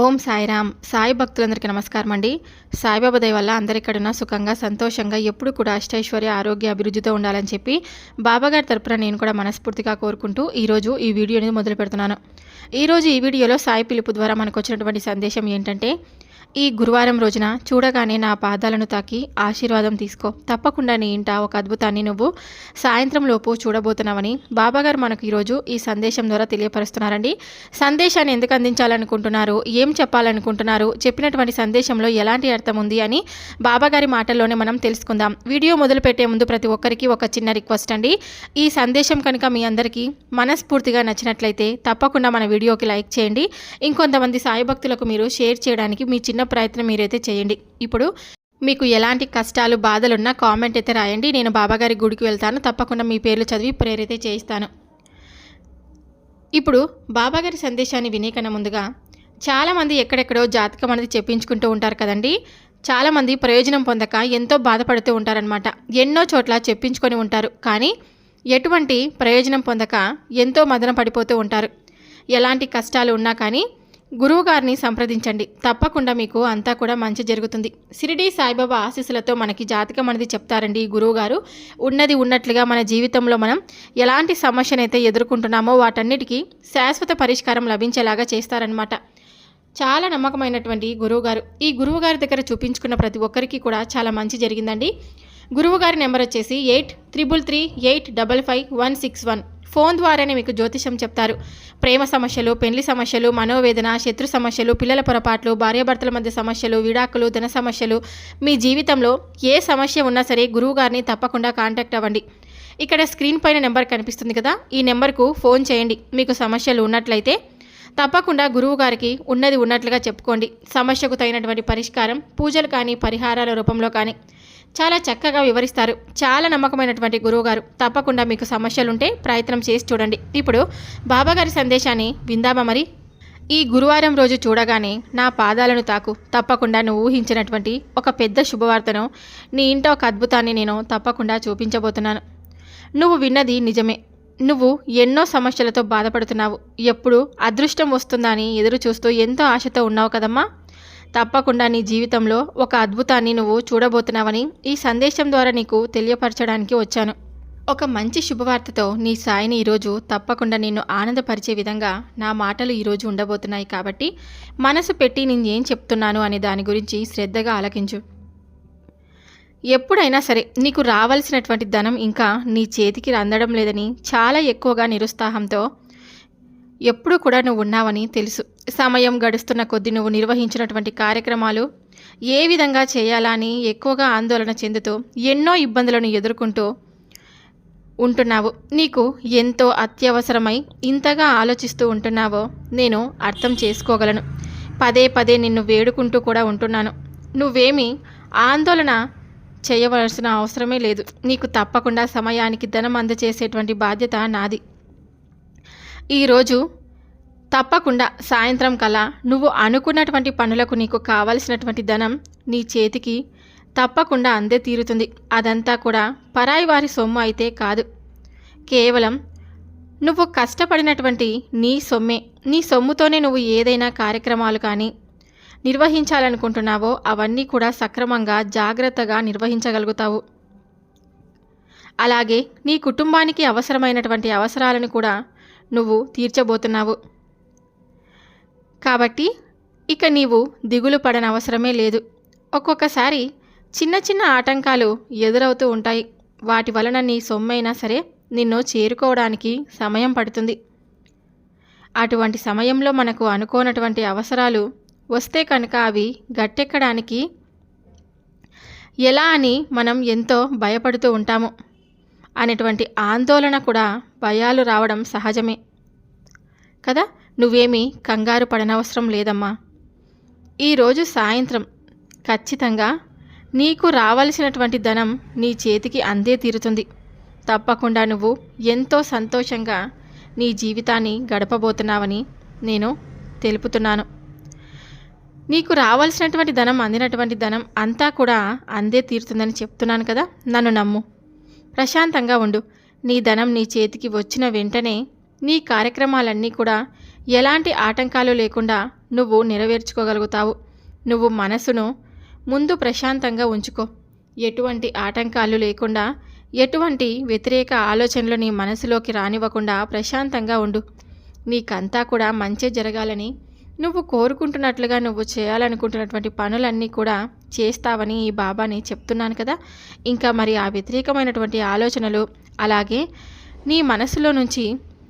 ఓం సాయిరామ్. సాయి భక్తులందరికీ నమస్కారం అండి. సాయిబాబా దయ వల్ల అందరిక్కడున్న సుఖంగా సంతోషంగా ఎప్పుడు కూడా అష్టైశ్వర్య ఆరోగ్య అభివృద్ధితో ఉండాలని చెప్పి బాబాగారి తరపున నేను కూడా మనస్ఫూర్తిగా కోరుకుంటూ ఈరోజు ఈ వీడియోని మొదలు పెడుతున్నాను ఈరోజు ఈ వీడియోలో సాయి పిలుపు ద్వారా మనకు వచ్చినటువంటి సందేశం ఏంటంటే ఈ గురువారం రోజున చూడగానే నా పాదాలను తాకి ఆశీర్వాదం తీసుకో. తప్పకుండా నీ ఇంట ఒక అద్భుతాన్ని నువ్వు సాయంత్రం లోపు చూడబోతున్నావని బాబాగారు మనకు ఈరోజు ఈ సందేశం ద్వారా తెలియపరుస్తున్నారండి. సందేశాన్ని ఎందుకు అందించాలనుకుంటున్నారు? ఏం చెప్పాలనుకుంటున్నారు? చెప్పినటువంటి సందేశంలో ఎలాంటి అర్థం ఉంది అని బాబాగారి మాటల్లోనే మనం తెలుసుకుందాం. వీడియో మొదలుపెట్టే ముందు ప్రతి ఒక్కరికి ఒక చిన్న రిక్వెస్ట్ అండి. ఈ సందేశం కనుక మీ అందరికీ మనస్ఫూర్తిగా నచ్చినట్లయితే తప్పకుండా మన వీడియోకి లైక్ చేయండి. ఇంకొంతమంది సాయి భక్తులకు మీరు షేర్ చేయడానికి మీ చిన్న ప్రయత్నం మీరైతే చేయండి. ఇప్పుడు మీకు ఎలాంటి కష్టాలు బాధలున్నా కామెంట్ అయితే రాయండి. నేను బాబాగారి గుడికి వెళ్తాను. తప్పకుండా మీ పేర్లు చదివి ప్రేరైతే చేయిస్తాను. ఇప్పుడు బాబాగారి సందేశాన్ని వినేకన్నా ముందుగా చాలామంది ఎక్కడెక్కడో జాతకం అనేది చెప్పించుకుంటూ ఉంటారు కదండి. చాలామంది ప్రయోజనం పొందక ఎంతో బాధపడుతూ ఉంటారనమాట ఎన్నో చోట్ల చెప్పించుకొని ఉంటారు. కానీ ఎటువంటి ప్రయోజనం పొందక ఎంతో మదన పడిపోతూ ఉంటారు. ఎలాంటి కష్టాలు ఉన్నా కానీ గురువుగారిని సంప్రదించండి. తప్పకుండా మీకు అంతా కూడా మంచి జరుగుతుంది. సిరిడి సాయిబాబా ఆశీస్సులతో మనకి జాతకం అనేది చెప్తారండి ఈ గురువుగారు. ఉన్నది ఉన్నట్లుగా మన జీవితంలో మనం ఎలాంటి సమస్యనైతే ఎదుర్కొంటున్నామో వాటన్నిటికీ శాశ్వత పరిష్కారం లభించేలాగా చేస్తారనమాట చాలా నమ్మకమైనటువంటి గురువుగారు. ఈ గురువుగారి దగ్గర చూపించుకున్న ప్రతి ఒక్కరికి కూడా చాలా మంచి జరిగిందండి. గురువుగారి నెంబర్ వచ్చేసి eight triple three eight double five one six one. Phone ద్వారానే మీకు జ్యోతిషం చెప్తారు. ప్రేమ సమస్యలు పెళ్ళి సమస్యలు మనోవేదన శత్రు సమస్యలు పిల్లల పొరపాట్లు భార్యాభర్తల మధ్య సమస్యలు విడాకులు ధన సమస్యలు. మీ జీవితంలో ఏ సమస్య ఉన్నా సరే గురువు గారిని తప్పకుండా కాంటాక్ట్ అవ్వండి. ఇక్కడ స్క్రీన్ పైన నెంబర్ కనిపిస్తుంది కదా ఈ నెంబర్కు ఫోన్ చేయండి. మీకు సమస్యలు ఉన్నట్లయితే తప్పకుండా గురువు గారికి ఉన్నది ఉన్నట్లుగా చెప్పుకోండి. సమస్యకు తగినటువంటి పరిష్కారం పూజలు కానీ పరిహారాల రూపంలో కానీ. చాలా చక్కగా వివరిస్తారు. చాలా నమ్మకమైనటువంటి గురువుగారు. తప్పకుండా మీకు సమస్యలుంటే ప్రయత్నం చేసి చూడండి. ఇప్పుడు బాబాగారి సందేశాన్ని విందామా మరి? ఈ గురువారం రోజు చూడగానే నా పాదాలను తాకు. తప్పకుండా నువ్వు ఊహించినటువంటి ఒక పెద్ద శుభవార్తను నీ ఇంట ఒక అద్భుతాన్ని నేను తప్పకుండా చూపించబోతున్నాను. నువ్వు విన్నది నిజమే. నువ్వు ఎన్నో సమస్యలతో బాధపడుతున్నావు. ఎప్పుడు అదృష్టం వస్తుందా అని ఎదురు చూస్తూ ఎంతో ఆశతో ఉన్నావు కదమ్మా? తప్పకుండా నీ జీవితంలో ఒక అద్భుతాన్ని నువ్వు చూడబోతున్నావని ఈ సందేశం ద్వారా నీకు తెలియపరచడానికి వచ్చాను. ఒక మంచి శుభవార్తతో నీ సాయిని ఈరోజు తప్పకుండా నిన్ను ఆనందపరిచే విధంగా నా మాటలు ఈరోజు ఉండబోతున్నాయి కాబట్టి మనసు పెట్టి నేను ఏం చెప్తున్నాను అనే దాని గురించి శ్రద్ధగా ఆలకించు. ఎప్పుడైనా సరే నీకు రావాల్సినటువంటి ధనం ఇంకా నీ చేతికి అందడం లేదని చాలా ఎక్కువగా నిరుత్సాహంతో ఎప్పుడూ కూడా నువ్వు ఉన్నావని తెలుసు. సమయం గడుస్తున్న కొద్దీ నువ్వు నిర్వహించినటువంటి కార్యక్రమాలు ఏ విధంగా చేయాలా అని ఎక్కువగా ఆందోళన చెందుతూ ఎన్నో ఇబ్బందులను ఎదుర్కొంటూ ఉంటున్నావు. నీకు ఎంతో అత్యవసరమై ఇంతగా ఆలోచిస్తూ ఉంటున్నావో నేను అర్థం చేసుకోగలను. పదే పదే నిన్ను వేడుకుంటూ కూడా ఉంటున్నాను. నువ్వేమీ ఆందోళన చేయవలసిన అవసరమే లేదు. నీకు తప్పకుండా సమయానికి ధనం అందజేసేటువంటి బాధ్యత నాది. ఈరోజు తప్పకుండా సాయంత్రం కల్లా నువ్వు అనుకున్నటువంటి పనులకు నీకు కావలసినటువంటి ధనం నీ చేతికి తప్పకుండా అందే తీరుతుంది. అదంతా కూడా పరాయి వారి సొమ్ము అయితే కాదు. కేవలం నువ్వు కష్టపడినటువంటి నీ సొమ్మే నీ సొమ్ముతోనే నువ్వు ఏదైనా కార్యక్రమాలు కానీ నిర్వహించాలనుకుంటున్నావో అవన్నీ కూడా సక్రమంగా జాగ్రత్తగా నిర్వహించగలుగుతావు. అలాగే నీ కుటుంబానికి అవసరమైనటువంటి అవసరాలను కూడా నువ్వు తీర్చబోతున్నావు. కాబట్టి ఇక నీవు దిగులు పడనవసరమే లేదు. ఒక్కొక్కసారి చిన్న చిన్న ఆటంకాలు ఎదురవుతూ ఉంటాయి. వాటి వలన నీ సొమ్మైనా సరే నిన్ను చేరుకోవడానికి సమయం పడుతుంది. అటువంటి సమయంలో మనకు అనుకోనటువంటి అవసరాలు వస్తే కనుక అవి గట్టెక్కడానికి ఎలా అని మనం ఎంతో భయపడుతూ ఉంటాము. అనేటువంటి ఆందోళన కూడా భయాలు రావడం సహజమే. కదా? నువ్వేమీ కంగారు పడనవసరం లేదమ్మా. ఈరోజు సాయంత్రం ఖచ్చితంగా నీకు రావలసినటువంటి ధనం నీ చేతికి అందే తీరుతుంది. తప్పకుండా నువ్వు ఎంతో సంతోషంగా నీ జీవితాన్ని గడపబోతున్నావని నేను తెలుపుతున్నాను. నీకు రావాల్సినటువంటి ధనం అందినటువంటి ధనం అంతా కూడా అందే తీరుతుందని చెప్తున్నాను కదా? నన్ను నమ్ము. ప్రశాంతంగా ఉండు. నీ ధనం నీ చేతికి వచ్చిన వెంటనే నీ కార్యక్రమాలన్నీ కూడా ఎలాంటి ఆటంకాలు లేకుండా నువ్వు నెరవేర్చుకోగలుగుతావు. నువ్వు మనసును ముందు ప్రశాంతంగా ఉంచుకో. ఎటువంటి ఆటంకాలు లేకుండా ఎటువంటి వ్యతిరేక ఆలోచనలు నీ మనసులోకి రానివ్వకుండా ప్రశాంతంగా ఉండు. నీకంతా కూడా మంచి జరగాలని నువ్వు కోరుకుంటున్నట్లుగా నువ్వు చేయాలనుకుంటున్నటువంటి పనులన్నీ కూడా చేస్తావని ఈ బాబాని చెప్తున్నాను కదా. ఇంకా మరి ఆ వ్యతిరేకమైనటువంటి ఆలోచనలు అలాగే నీ మనసులో నుంచి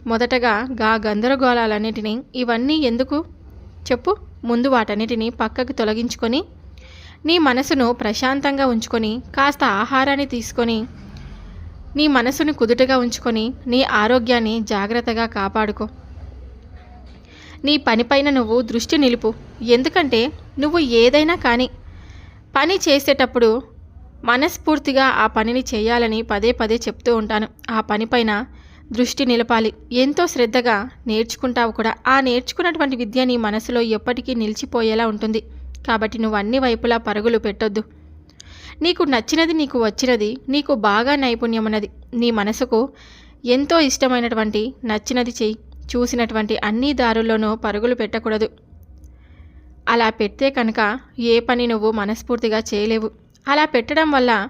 మొదటగా గా గందరగోళాలన్నిటినీ ఇవన్నీ ఎందుకు? చెప్పు. ముందు వాటన్నిటిని పక్కకు తొలగించుకొని నీ మనసును ప్రశాంతంగా ఉంచుకొని కాస్త ఆహారాన్ని తీసుకొని నీ మనసును కుదుటగా ఉంచుకొని నీ ఆరోగ్యాన్ని జాగ్రత్తగా కాపాడుకో. నీ పనిపైన నువ్వు దృష్టి నిలుపు. ఎందుకంటే నువ్వు ఏదైనా కానీ పని చేసేటప్పుడు మనస్ఫూర్తిగా ఆ పనిని చేయాలని పదే పదే చెప్తూ ఉంటాను. ఆ పనిపైన దృష్టి నిలపాలి. ఎంతో శ్రద్ధగా నేర్చుకుంటావు కూడా. ఆ నేర్చుకున్నటువంటి విద్య నీ మనసులో ఎప్పటికీ నిలిచిపోయేలా ఉంటుంది. కాబట్టి నువ్వు అన్ని వైపులా పరుగులు పెట్టొద్దు. నీకు నచ్చినది నీకు వచ్చినది నీకు బాగా నైపుణ్యమున్నది నీ మనసుకు ఎంతో ఇష్టమైనటువంటి నచ్చినది చెయ్యి. చూసినటువంటి అన్ని దారుల్లోనూ పరుగులు పెట్టకూడదు. అలా పెడితే కనుక ఏ పని నువ్వు మనస్ఫూర్తిగా చేయలేవు. అలా పెట్టడం వల్ల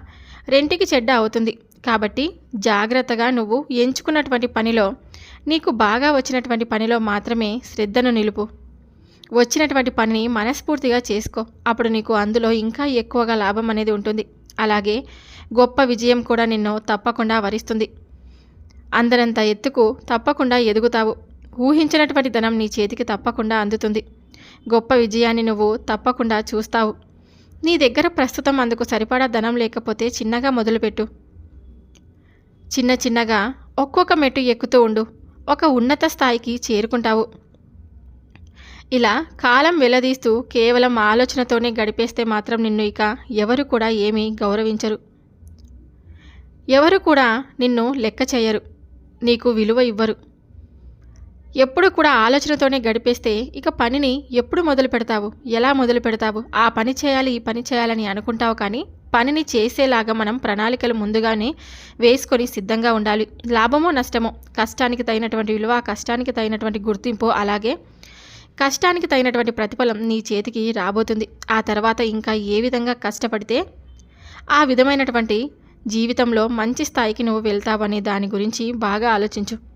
రెంటికి చెడ్డ అవుతుంది. కాబట్టి జాగ్రత్తగా నువ్వు ఎంచుకున్నటువంటి పనిలో నీకు బాగా వచ్చినటువంటి పనిలో మాత్రమే శ్రద్ధను నిలుపు. వచ్చినటువంటి పనిని మనస్ఫూర్తిగా చేసుకో. అప్పుడు నీకు అందులో ఇంకా ఎక్కువగా లాభం అనేది ఉంటుంది. అలాగే గొప్ప విజయం కూడా నిన్ను తప్పకుండా వరిస్తుంది. అందరంత ఎత్తుకు తప్పకుండా ఎదుగుతావు. ఊహించినటువంటి ధనం నీ చేతికి తప్పకుండా అందుతుంది. గొప్ప విజయాన్ని నువ్వు తప్పకుండా చూస్తావు. నీ దగ్గర ప్రస్తుతం అందుకు సరిపడా ధనం లేకపోతే చిన్నగా మొదలుపెట్టు. చిన్న చిన్నగా ఒక్కొక్క మెట్టు ఎక్కుతూ ఉండు. ఒక ఉన్నత స్థాయికి చేరుకుంటావు. ఇలా కాలం వెలదీస్తూ కేవలం ఆలోచనతోనే గడిపేస్తే మాత్రం నిన్ను ఇక ఎవరు కూడా ఏమీ గౌరవించరు. ఎవరు కూడా నిన్ను లెక్క చేయరు. నీకు విలువ ఇవ్వరు. ఎప్పుడు కూడా ఆలోచనతోనే గడిపేస్తే ఇక పనిని ఎప్పుడు మొదలు పెడతావు? ఎలా మొదలు పెడతావు? ఆ పని చేయాలి ఈ పని చేయాలని అనుకుంటావు కానీ పనిని చేసేలాగా మనం ప్రణాళికలు ముందుగానే వేసుకొని సిద్ధంగా ఉండాలి. లాభమో నష్టమో కష్టానికి తగినటువంటి విలువ కష్టానికి తగినటువంటి గుర్తింపు అలాగే కష్టానికి తగినటువంటి ప్రతిఫలం నీ చేతికి రాబోతుంది. ఆ తర్వాత ఇంకా ఏ విధంగా కష్టపడితే ఆ విధమైనటువంటి జీవితంలో మంచి స్థాయికి నువ్వు వెళ్తావనే దాని గురించి బాగా ఆలోచించు.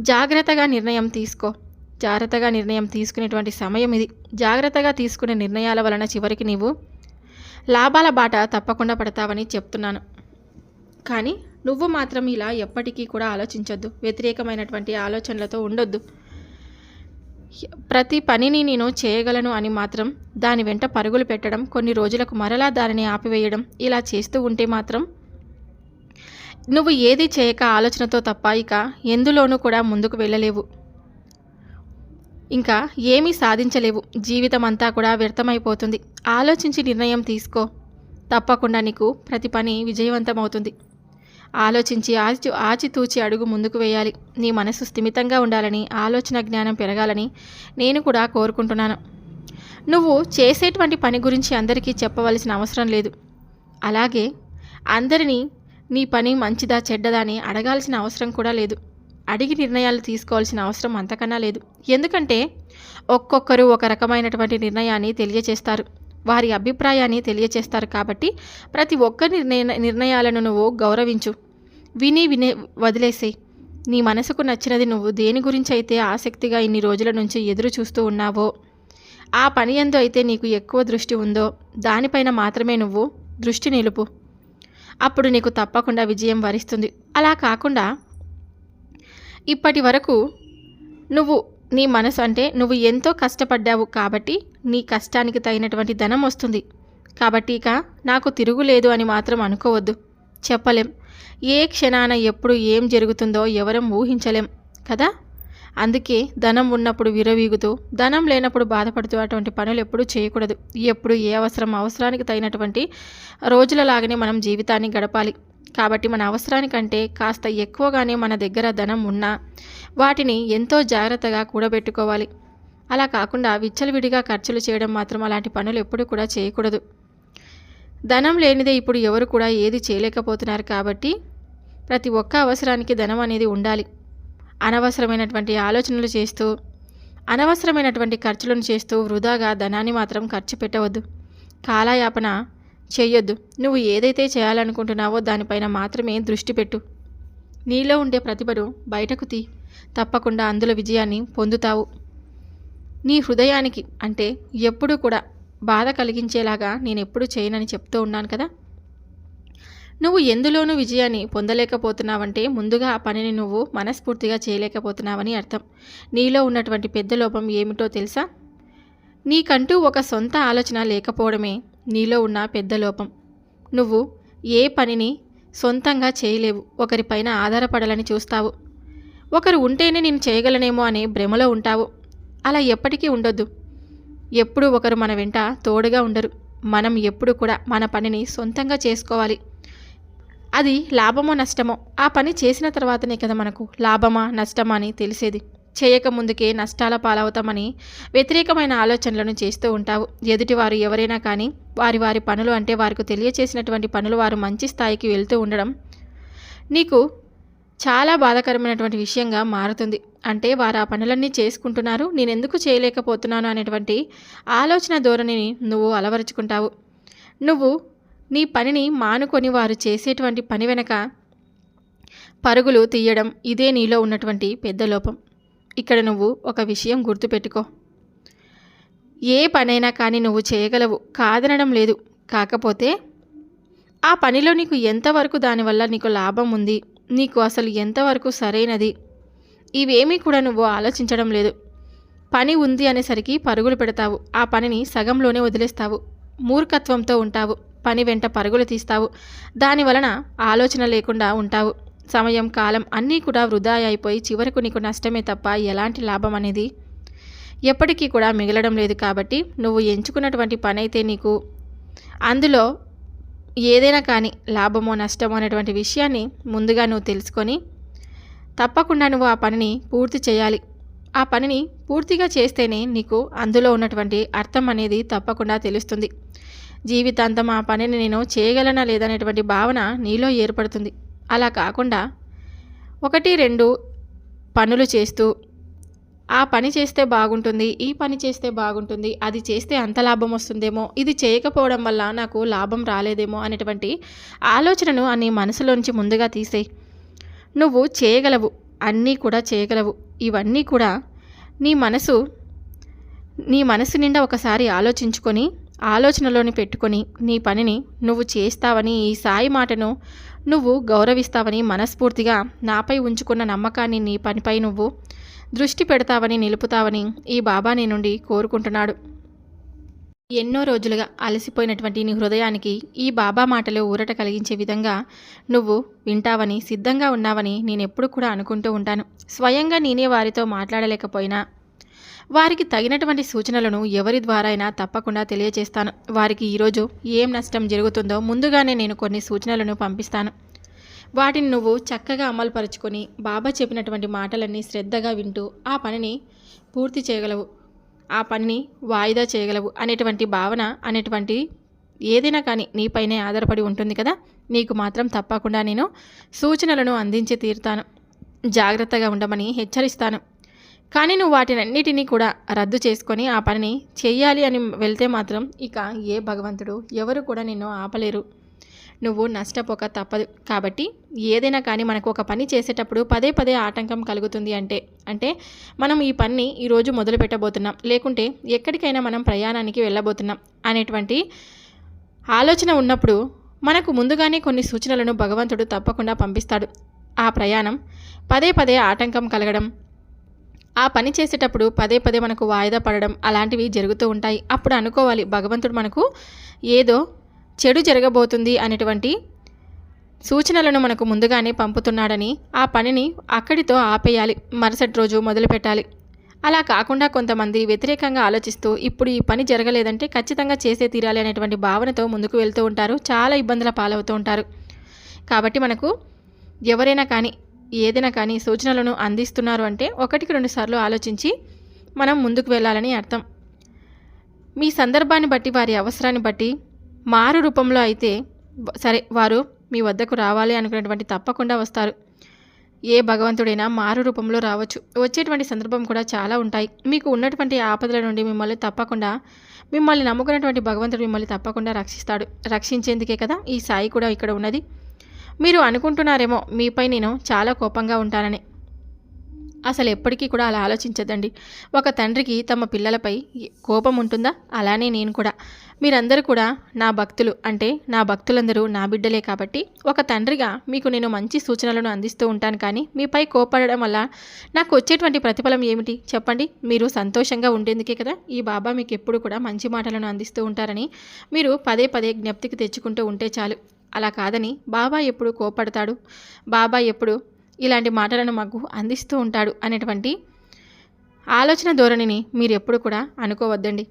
జాగ్రత్తగా నిర్ణయం తీసుకో. జాగ్రత్తగా నిర్ణయం తీసుకునేటువంటి సమయం ఇది. జాగ్రత్తగా తీసుకునే నిర్ణయాల వలన చివరికి నీవు లాభాల బాట తప్పకుండా పడతావని చెప్తున్నాను. కానీ నువ్వు మాత్రం ఇలా ఎప్పటికీ కూడా ఆలోచించొద్దు. వ్యతిరేకమైనటువంటి ఆలోచనలతో ఉండొద్దు. ప్రతి పనిని నేను చేయగలను అని మాత్రం దాని వెంట పరుగులు పెట్టడం కొన్ని రోజులకు మరలా దానిని ఆపివేయడం ఇలా చేస్తూ ఉంటే మాత్రం నువ్వు ఏది చేయక ఆలోచనతో తప్ప ఇక ఎందులోనూ కూడా ముందుకు వెళ్ళలేవు. ఇంకా ఏమీ సాధించలేవు. జీవితం అంతా కూడా వ్యర్థమైపోతుంది. ఆలోచించి నిర్ణయం తీసుకో. తప్పకుండా నీకు ప్రతి పని విజయవంతమవుతుంది. ఆలోచించి ఆచి ఆచితూచి అడుగు ముందుకు వేయాలి. నీ మనసు స్థిమితంగా ఉండాలని ఆలోచన జ్ఞానం పెరగాలని నేను కూడా కోరుకుంటున్నాను. నువ్వు చేసేటువంటి పని గురించి అందరికీ చెప్పవలసిన అవసరం లేదు. అలాగే అందరినీ నీ పని మంచిదా చెడ్డదా అని అడగాల్సిన అవసరం కూడా లేదు. అడిగి నిర్ణయాలు తీసుకోవాల్సిన అవసరం అంతకన్నా లేదు. ఎందుకంటే ఒక్కొక్కరు ఒక రకమైనటువంటి నిర్ణయాన్ని తెలియచేస్తారు. వారి అభిప్రాయాన్ని తెలియచేస్తారు కాబట్టి ప్రతి ఒక్క నిర్ణయ నిర్ణయాలను నువ్వు గౌరవించు. విని వినే వదిలేసేయి నీ మనసుకు నచ్చినది నువ్వు దేని గురించి అయితే ఆసక్తిగా ఇన్ని రోజుల నుంచి ఎదురు చూస్తూ ఉన్నావో ఆ పని ఎందు అయితే నీకు ఎక్కువ దృష్టి ఉందో దానిపైన మాత్రమే నువ్వు దృష్టి నిలుపు. అప్పుడు నీకు తప్పకుండా విజయం వరిస్తుంది. అలా కాకుండా ఇప్పటి వరకు నువ్వు నీ మనసు అంటే నువ్వు ఎంతో కష్టపడ్డావు కాబట్టి నీ కష్టానికి తగినటువంటి ధనం వస్తుంది. కాబట్టి ఇక నాకు తిరుగులేదు అని మాత్రం అనుకోవద్దు. చెప్పలేం. ఏ క్షణాన ఎప్పుడు ఏం జరుగుతుందో ఎవరం ఊహించలేం. కదా? అందుకే ధనం ఉన్నప్పుడు విరవీగుతూ ధనం లేనప్పుడు బాధపడుతూ అటువంటి పనులు ఎప్పుడూ చేయకూడదు. ఎప్పుడు ఏ అవసరం అవసరానికి తగినటువంటి రోజులలాగానే మనం జీవితాన్ని గడపాలి. కాబట్టి మన అవసరానికంటే కాస్త ఎక్కువగానే మన దగ్గర ధనం ఉన్నా వాటిని ఎంతో జాగ్రత్తగా కూడబెట్టుకోవాలి. అలా కాకుండా విచ్చలవిడిగా ఖర్చులు చేయడం మాత్రం అలాంటి పనులు ఎప్పుడు కూడా చేయకూడదు. ధనం లేనిదే ఇప్పుడు ఎవరు కూడా ఏది చేయలేకపోతున్నారు కాబట్టి ప్రతి ఒక్క అవసరానికి ధనం అనేది ఉండాలి. అనవసరమైనటువంటి ఆలోచనలు చేస్తూ అనవసరమైనటువంటి ఖర్చులను చేస్తూ వృధాగా ధనాన్ని మాత్రం ఖర్చు పెట్టవద్దు. కాలయాపన చెయ్యొద్దు. నువ్వు ఏదైతే చేయాలనుకుంటున్నావో దానిపైన మాత్రమే దృష్టి పెట్టు. నీలో ఉండే ప్రతిభను బయటకు తీ. తప్పకుండా అందులో విజయాన్ని పొందుతావు. నీ హృదయానికి అంటే ఎప్పుడూ కూడా బాధ కలిగించేలాగా నేను ఎప్పుడు చేయనని చెప్తూ ఉన్నాను కదా. నువ్వు ఎందులోనూ విజయాన్ని పొందలేకపోతున్నావంటే ముందుగా ఆ పనిని నువ్వు మనస్ఫూర్తిగా చేయలేకపోతున్నావని అర్థం. నీలో ఉన్నటువంటి పెద్ద లోపం ఏమిటో తెలుసా? నీకంటూ ఒక సొంత ఆలోచన లేకపోవడమే నీలో ఉన్న పెద్ద లోపం. నువ్వు ఏ పనిని సొంతంగా చేయలేవు ఒకరిపైన ఆధారపడాలని చూస్తావు. ఒకరు ఉంటేనే నేను చేయగలనేమో అనే భ్రమలో ఉంటావు. అలా ఎప్పటికీ ఉండొద్దు. ఎప్పుడు ఒకరు మన వెంట తోడుగా ఉండరు. మనం ఎప్పుడు కూడా మన పనిని సొంతంగా చేసుకోవాలి. అది లాభమో నష్టమో? ఆ పని చేసిన తర్వాతనే కదా మనకు లాభమా నష్టమా అని తెలిసేది. చేయక ముందుకే నష్టాల పాలవుతామని వ్యతిరేకమైన ఆలోచనలను చేస్తూ ఉంటావు. ఎదుటివారు ఎవరైనా కానీ వారి వారి పనులు అంటే వారికి తెలియచేసినటువంటి పనులు వారు మంచి స్థాయికి వెళ్తూ ఉండడం నీకు చాలా బాధాకరమైనటువంటి విషయంగా మారుతుంది. అంటే వారు ఆ పనులన్నీ చేసుకుంటున్నారు నేను ఎందుకు చేయలేకపోతున్నాను అనేటువంటి ఆలోచన ధోరణిని నువ్వు అలవరుచుకుంటావు. నువ్వు నీ పనిని మానుకొని వారు చేసేటువంటి పని వెనక పరుగులు తీయడం ఇదే నీలో ఉన్నటువంటి పెద్ద లోపం. ఇక్కడ నువ్వు ఒక విషయం గుర్తుపెట్టుకో. ఏ పనైనా కానీ నువ్వు చేయగలవు. కాదనడం లేదు. కాకపోతే ఆ పనిలో నీకు ఎంతవరకు దానివల్ల నీకు లాభం ఉంది? నీకు అసలు ఎంతవరకు సరైనది? ఇవేమీ కూడా నువ్వు ఆలోచించడం లేదు. పని ఉంది అనేసరికి పరుగులు పెడతావు. ఆ పనిని సగంలోనే వదిలేస్తావు. మూర్ఖత్వంతో ఉంటావు. పని వెంట పరుగులు తీస్తావు. దాని వలన ఆలోచన లేకుండా ఉంటావు. సమయం కాలం అన్నీ కూడా వృధా అయిపోయి చివరకు నీకు నష్టమే తప్ప ఎలాంటి లాభం అనేది ఎప్పటికీ కూడా మిగలడం లేదు కాబట్టి నువ్వు ఎంచుకున్నటువంటి పని అయితే నీకు అందులో ఏదైనా కానీ లాభమో నష్టమో అనేటువంటి విషయాన్ని ముందుగా నువ్వు తెలుసుకొని తప్పకుండా నువ్వు ఆ పనిని పూర్తి చేయాలి. ఆ పనిని పూర్తిగా చేస్తేనే నీకు అందులో ఉన్నటువంటి అర్థం అనేది తప్పకుండా తెలుస్తుంది. జీవితాంతం ఆ పనిని నేను చేయగలనా లేదనేటువంటి భావన నీలో ఏర్పడుతుంది. అలా కాకుండా ఒకటి రెండు పనులు చేస్తూ ఆ పని చేస్తే బాగుంటుంది ఈ పని చేస్తే బాగుంటుంది అది చేస్తే అంత లాభం వస్తుందేమో ఇది చేయకపోవడం వల్ల నాకు లాభం రాలేదేమో అనేటువంటి ఆలోచనను నీ మనసులోంచి ముందుగా తీసేయి నువ్వు చేయగలవు అన్నీ కూడా చేయగలవు ఇవన్నీ కూడా నీ మనసు నీ మనసు నిండా ఒకసారి ఆలోచించుకొని ఆలోచనలోని పెట్టుకొని నీ పనిని నువ్వు చేస్తావని ఈ సాయి మాటను నువ్వు గౌరవిస్తావని మనస్ఫూర్తిగా నాపై ఉంచుకున్న నమ్మకాన్ని నీ పనిపై నువ్వు దృష్టి పెడతావని నిలుపుతావని ఈ బాబా నీ నుండి కోరుకుంటున్నాడు. ఎన్నో రోజులుగా అలసిపోయినటువంటి నీ హృదయానికి ఈ బాబా మాటలు ఊరట కలిగించే విధంగా నువ్వు వింటావని సిద్ధంగా ఉన్నావని నేనెప్పుడు కూడా అనుకుంటూ ఉంటాను. స్వయంగా నేనే వారితో మాట్లాడలేకపోయినా వారికి తగినటువంటి సూచనలను ఎవరి ద్వారా అయినా తప్పకుండా తెలియజేస్తాను వారికి ఈరోజు ఏం నష్టం జరుగుతుందో ముందుగానే నేను కొన్ని సూచనలను పంపిస్తాను. వాటిని నువ్వు చక్కగా అమలుపరుచుకొని బాబా చెప్పినటువంటి మాటలన్నీ శ్రద్ధగా వింటూ ఆ పనిని పూర్తి చేయగలవు. ఆ పనిని వాయిదా చేయగలవు అనేటువంటి భావన అనేటువంటి ఏదైనా కానీ నీపైనే ఆధారపడి ఉంటుంది కదా? నీకు మాత్రం తప్పకుండా నేను సూచనలను అందించి తీరుతాను. జాగ్రత్తగా ఉండమని హెచ్చరిస్తాను. కానీ నువ్వు వాటినన్నిటినీ కూడా రద్దు చేసుకొని ఆ పనిని చెయ్యాలి అని వెళ్తే మాత్రం ఇక ఏ భగవంతుడు ఎవరు కూడా నిన్ను ఆపలేరు. నువ్వు నష్టపోక తప్పదు. కాబట్టి ఏదైనా కానీ మనకు ఒక పని చేసేటప్పుడు పదే పదే ఆటంకం కలుగుతుంది అంటే అంటే మనం ఈ పనిని ఈరోజు మొదలు పెట్టబోతున్నాం లేకుంటే ఎక్కడికైనా మనం ప్రయాణానికి వెళ్ళబోతున్నాం అనేటువంటి ఆలోచన ఉన్నప్పుడు మనకు ముందుగానే కొన్ని సూచనలను భగవంతుడు తప్పకుండా పంపిస్తాడు. ఆ ప్రయాణం పదే పదే ఆటంకం కలగడం ఆ పని చేసేటప్పుడు పదే పదే మనకు వాయిదా పడడం అలాంటివి జరుగుతూ ఉంటాయి. అప్పుడు అనుకోవాలి భగవంతుడు మనకు ఏదో చెడు జరగబోతుంది అనేటువంటి సూచనలను మనకు ముందుగానే పంపుతున్నాడని ఆ పనిని అక్కడితో ఆపేయాలి. మరుసటి రోజు మొదలు పెట్టాలి అలా కాకుండా కొంతమంది వ్యతిరేకంగా ఆలోచిస్తూ ఇప్పుడు ఈ పని జరగలేదంటే ఖచ్చితంగా చేసే తీరాలి అనేటువంటి భావనతో ముందుకు వెళ్తూ ఉంటారు. చాలా ఇబ్బందుల పాలవుతూ ఉంటారు. కాబట్టి మనకు ఎవరైనా కానీ ఏదైనా కానీ సూచనలను అందిస్తున్నారు అంటే ఒకటికి రెండు సార్లు ఆలోచించి మనం ముందుకు వెళ్ళాలని అర్థం. మీ సందర్భాన్ని బట్టి వారి అవసరాన్ని బట్టి మారు రూపంలో అయితే సరే వారు మీ వద్దకు రావాలి అనుకున్నటువంటి తప్పకుండా వస్తారు. ఏ భగవంతుడైనా మారు రూపంలో రావచ్చు. వచ్చేటువంటి సందర్భం కూడా చాలా ఉంటాయి. మీకు ఉన్నటువంటి ఆపదల నుండి మిమ్మల్ని తప్పకుండా మిమ్మల్ని నమ్ముకున్నటువంటి భగవంతుడు మిమ్మల్ని తప్పకుండా రక్షిస్తాడు. రక్షించేందుకే కదా ఈ సాయి కూడా ఇక్కడ ఉన్నది. మీరు అనుకుంటున్నారేమో మీపై నేను చాలా కోపంగా ఉంటానని. అసలు ఎప్పటికీ కూడా అలా ఆలోచించదండి ఒక తండ్రికి తమ పిల్లలపై కోపం ఉంటుందా? అలానే నేను కూడా. మీరందరూ కూడా నా భక్తులు అంటే నా భక్తులందరూ నా బిడ్డలే కాబట్టి ఒక తండ్రిగా మీకు నేను మంచి సూచనలను అందిస్తూ ఉంటాను కానీ మీపై కోపడడం వల్ల నాకు వచ్చేటువంటి ప్రతిఫలం ఏమిటి? చెప్పండి. మీరు సంతోషంగా ఉండేందుకే కదా ఈ బాబా మీకు ఎప్పుడు కూడా మంచి మాటలను అందిస్తూ ఉంటారని మీరు పదే పదే జ్ఞప్తికి తెచ్చుకుంటూ ఉంటే చాలు. అలా కాదని బాబా ఎప్పుడు కోపడతాడు బాబా ఎప్పుడు ఇలాంటి మాటలను మాకు అందిస్తూ ఉంటాడు అనేటువంటి ఆలోచన ధోరణిని మీరు ఎప్పుడు కూడా అనుకోవద్దండి.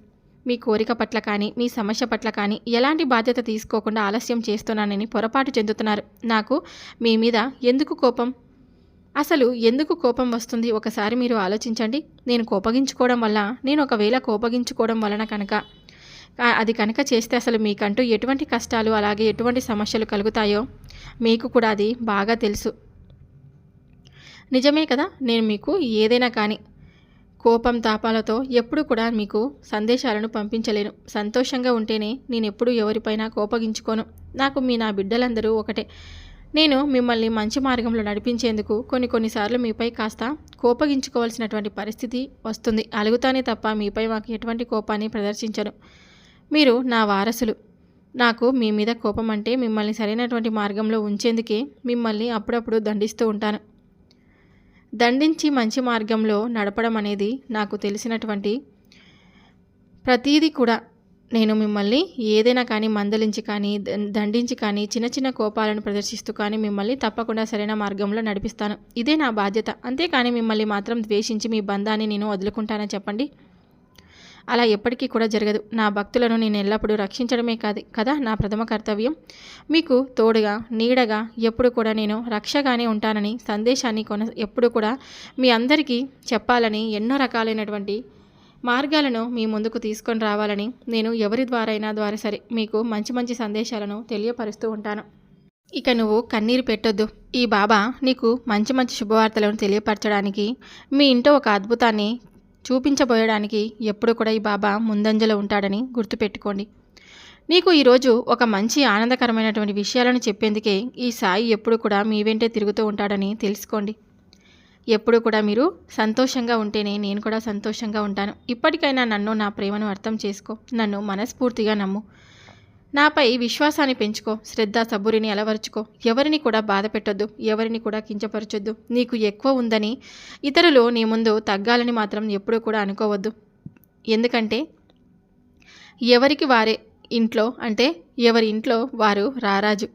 మీ కోరిక పట్ల కానీ మీ సమస్య పట్ల కానీ ఎలాంటి బాధ్యత తీసుకోకుండా ఆలస్యం చేస్తున్నానని పొరపాటు చెందుతున్నారు. నాకు మీ మీద ఎందుకు కోపం? అసలు ఎందుకు కోపం వస్తుంది? ఒకసారి మీరు ఆలోచించండి. నేను కోపగించుకోవడం వల్ల నేను ఒకవేళ కోపగించుకోవడం వలన కనుక అది కనుక చేస్తే అసలు మీకంటూ ఎటువంటి కష్టాలు అలాగే ఎటువంటి సమస్యలు కలుగుతాయో మీకు కూడా అది బాగా తెలుసు. నిజమే కదా? నేను మీకు ఏదైనా కానీ కోపం తాపాలతో ఎప్పుడు కూడా మీకు సందేశాలను పంపించలేను. సంతోషంగా ఉంటేనే నేను ఎప్పుడు ఎవరిపైనా కోపగించుకోను. నాకు మీ నా బిడ్డలందరూ ఒకటే. నేను మిమ్మల్ని మంచి మార్గంలో నడిపించేందుకు కొన్ని కొన్నిసార్లు మీపై కాస్త కోపగించుకోవాల్సినటువంటి పరిస్థితి వస్తుంది. అలుగుతానే తప్ప మీపై మాకు ఎటువంటి కోపాన్ని ప్రదర్శించను. మీరు నా వారసులు. నాకు మీ మీద కోపం అంటే మిమ్మల్ని సరైనటువంటి మార్గంలో ఉంచేందుకే మిమ్మల్ని అప్పుడప్పుడు దండిస్తూ ఉంటాను. దండించి మంచి మార్గంలో నడపడం అనేది నాకు తెలిసినటువంటి ప్రతీది కూడా. నేను మిమ్మల్ని ఏదైనా కానీ మందలించి కానీ దండించి కానీ చిన్న చిన్న కోపాలను ప్రదర్శిస్తూ కానీ మిమ్మల్ని తప్పకుండా సరైన మార్గంలో నడిపిస్తాను. ఇదే నా బాధ్యత. అంతేకాని మిమ్మల్ని మాత్రం ద్వేషించి మీ బంధాన్ని నేను వదులుకుంటానని చెప్పండి. అలా ఎప్పటికీ కూడా జరగదు. నా భక్తులను నేను ఎల్లప్పుడూ రక్షించడమే కాదు కదా? నా ప్రథమ కర్తవ్యం. మీకు తోడుగా నీడగా ఎప్పుడు కూడా నేను రక్షగానే ఉంటానని సందేశాన్ని కొన ఎప్పుడు కూడా మీ అందరికీ చెప్పాలని ఎన్నో రకాలైనటువంటి మార్గాలను మీ ముందుకు తీసుకొని రావాలని నేను ఎవరి ద్వారా అయినా ద్వారా సరే మీకు మంచి మంచి సందేశాలను తెలియపరుస్తూ ఉంటాను. ఇక నువ్వు కన్నీరు పెట్టొద్దు. ఈ బాబా నీకు మంచి మంచి శుభవార్తలను తెలియపరచడానికి మీ ఇంట్లో ఒక అద్భుతాన్ని చూపించబోయడానికి ఎప్పుడు కూడా ఈ బాబా ముందంజలో ఉంటాడని గుర్తుపెట్టుకోండి. నీకు ఈరోజు ఒక మంచి ఆనందకరమైనటువంటి విషయాలను చెప్పేందుకే ఈ సాయి ఎప్పుడు కూడా మీ వెంటే తిరుగుతూ ఉంటాడని తెలుసుకోండి. ఎప్పుడు కూడా మీరు సంతోషంగా ఉంటేనే నేను కూడా సంతోషంగా ఉంటాను. ఇప్పటికైనా నన్ను నా ప్రేమను అర్థం చేసుకో. నన్ను మనస్ఫూర్తిగా నమ్ము. నాపై విశ్వాసాన్ని పెంచుకో. శ్రద్ధ సబురిని అలవరుచుకో. ఎవరిని కూడా బాధ పెట్టొద్దు. ఎవరిని కూడా కించపరచొద్దు. నీకు ఎక్కువ ఉందని ఇతరులు నీ ముందు తగ్గాలని మాత్రం ఎప్పుడూ కూడా అనుకోవద్దు. ఎందుకంటే ఎవరికి వారే ఇంట్లో అంటే ఎవరి ఇంట్లో వారు రారాజు.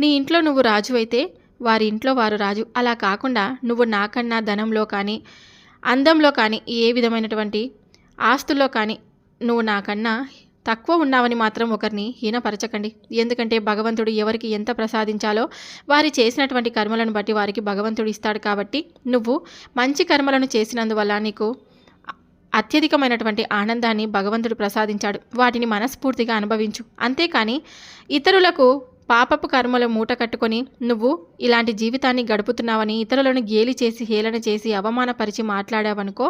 నీ ఇంట్లో నువ్వు రాజు అయితే వారి ఇంట్లో వారు రాజు. అలా కాకుండా నువ్వు నాకన్నా ధనంలో కానీ అందంలో కానీ ఏ విధమైనటువంటి ఆస్తుల్లో కానీ నువ్వు నాకన్నా తక్కువ ఉన్నావని మాత్రం ఒకరిని హీనపరచకండి. ఎందుకంటే భగవంతుడు ఎవరికి ఎంత ప్రసాదించాలో వారి చేసినటువంటి కర్మలను బట్టి వారికి భగవంతుడు ఇస్తాడు కాబట్టి నువ్వు మంచి కర్మలను చేసినందువల్ల నీకు అత్యధికమైనటువంటి ఆనందాన్ని భగవంతుడు ప్రసాదించాడు. వాటిని మనస్ఫూర్తిగా అనుభవించు. అంతేకాని ఇతరులకు పాపపు కర్మలు మూట కట్టుకొని నువ్వు ఇలాంటి జీవితాన్ని గడుపుతున్నావని ఇతరులను గేలి చేసి హేళన చేసి అవమానపరిచి మాట్లాడావనుకో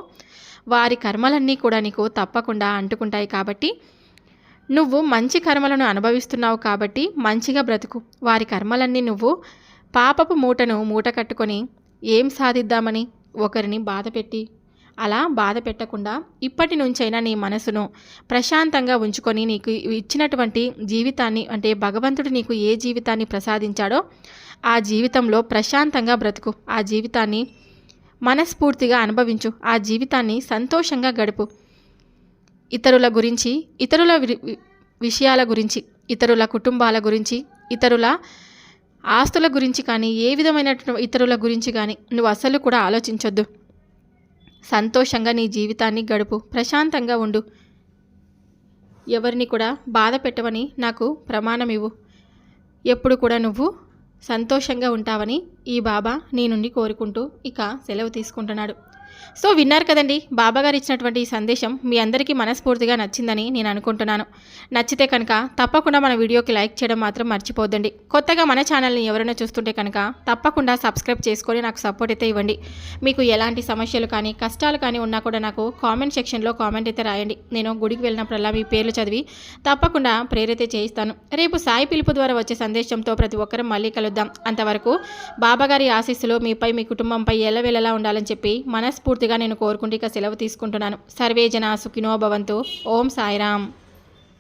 వారి కర్మలన్నీ కూడా నీకు తప్పకుండా అంటుకుంటాయి కాబట్టి నువ్వు మంచి కర్మలను అనుభవిస్తున్నావు కాబట్టి మంచిగా బ్రతుకు. వారి కర్మలన్నీ నువ్వు పాపపు మూటను మూట కట్టుకొని ఏం సాధిద్దామని ఒకరిని బాధ పెట్టి అలా బాధ పెట్టకుండా ఇప్పటి నుంచైనా నీ మనసును ప్రశాంతంగా ఉంచుకొని నీకు ఇచ్చినటువంటి జీవితాన్ని అంటే భగవంతుడు నీకు ఏ జీవితాన్ని ప్రసాదించాడో ఆ జీవితంలో ప్రశాంతంగా బ్రతుకు. ఆ జీవితాన్ని మనస్ఫూర్తిగా అనుభవించు. ఆ జీవితాన్ని సంతోషంగా గడుపు. ఇతరుల గురించి ఇతరుల విషయాల గురించి ఇతరుల కుటుంబాల గురించి ఇతరుల ఆస్తుల గురించి కానీ ఏ విధమైన ఇతరుల గురించి కానీ నువ్వు అసలు కూడా ఆలోచించొద్దు. సంతోషంగా నీ జీవితాన్ని గడుపు ప్రశాంతంగా ఉండు. ఎవరిని కూడా బాధ పెట్టవని నాకు ప్రమాణం ఇవ్వు. ఎప్పుడు కూడా నువ్వు సంతోషంగా ఉంటావని ఈ బాబా నీ నుండి కోరుకుంటూ ఇక సెలవు తీసుకుంటున్నాడు. సో విన్నారు కదండి బాబాగారు ఇచ్చినటువంటి ఈ సందేశం మీ అందరికీ మనస్ఫూర్తిగా నచ్చిందని నేను అనుకుంటున్నాను. నచ్చితే కనుక తప్పకుండా మన వీడియోకి లైక్ చేయడం మాత్రం మర్చిపోద్దండి కొత్తగా మన ఛానల్ని ఎవరైనా చూస్తుంటే కనుక తప్పకుండా సబ్స్క్రైబ్ చేసుకొని నాకు సపోర్ట్ అయితే ఇవ్వండి. మీకు ఎలాంటి సమస్యలు కానీ కష్టాలు కానీ ఉన్నా కూడా నాకు కామెంట్ సెక్షన్లో కామెంట్ అయితే రాయండి. నేను గుడికి వెళ్ళినప్పుడల్లా మీ పేర్లు చదివి తప్పకుండా ప్రేరైతే చేయిస్తాను. రేపు సాయి పిలుపు ద్వారా వచ్చే సందేశంతో ప్రతి ఒక్కరం మళ్ళీ కలుద్దాం. అంతవరకు బాబాగారి ఆశీస్సులు మీపై మీ కుటుంబంపై ఎల్లవెల్లలా ఉండాలని చెప్పి మనస్ఫూర్తిగా నేను కోరుకుంటూ ఇక సెలవు తీసుకుంటున్నాను. సర్వే జన సుఖినో భవంతు. ఓం సాయిరామ్.